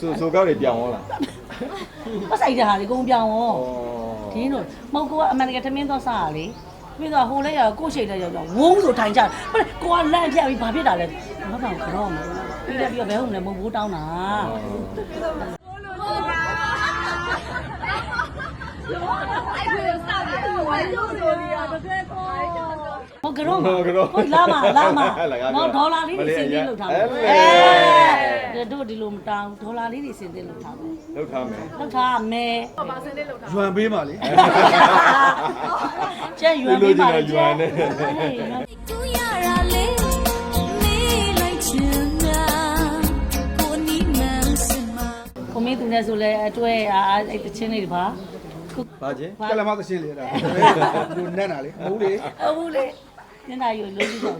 ဆိုဆိုကောက်တွေပြောင်းသွားလားပတ်ဆိုင်တဲ့ဟာတွေအကုန်ပြောင်းရောဩဒီလိုမဟုတ်ကောအမှန်တကယ်ထမင်းတော့စားရလေပြီးတော့ဟိုလဲရကိုယ့်ရှိတဲ့ရောက်တော့ဝုန်းဆိုထိုင်ကြတယ်ကိုကလန့်ပြပြီးဘာဖြစ်တာလဲမဟုတ်တော့ကတော့မပြီးတယ်ပြီးတော့ဘဲဟုတ်လဲမဟုတ်ဘူးတောင်းတာဟုတ် ကတော့မဟုတ်လာမလာမတော့ဒေါ်လာလေးတွေစင်တင်လောက်ထားမယ်အဲတို့ဒီလိုမတောင်းဒေါ်လာလေးတွေစင်တင်လောက်ထားမယ်လောက်ထားမယ်လောက်ထားမယ်ရွံပေးပါလေကျက်ရွယ်ပေးပါလေရွယ်နဲ့တူရတာလေမေးလိုက်ချင်တာကိုနီမန်စမကိုမင်းသူနဲ့ဆိုလဲအတွဲအားအဲ့တချင်းလေးတွေပါခုဘာချင်းကလမသရှင်လေတာလူနက်တာလေမဟုတ်လေအဘူးလေ ညနာယူလို့ကြည့်တော့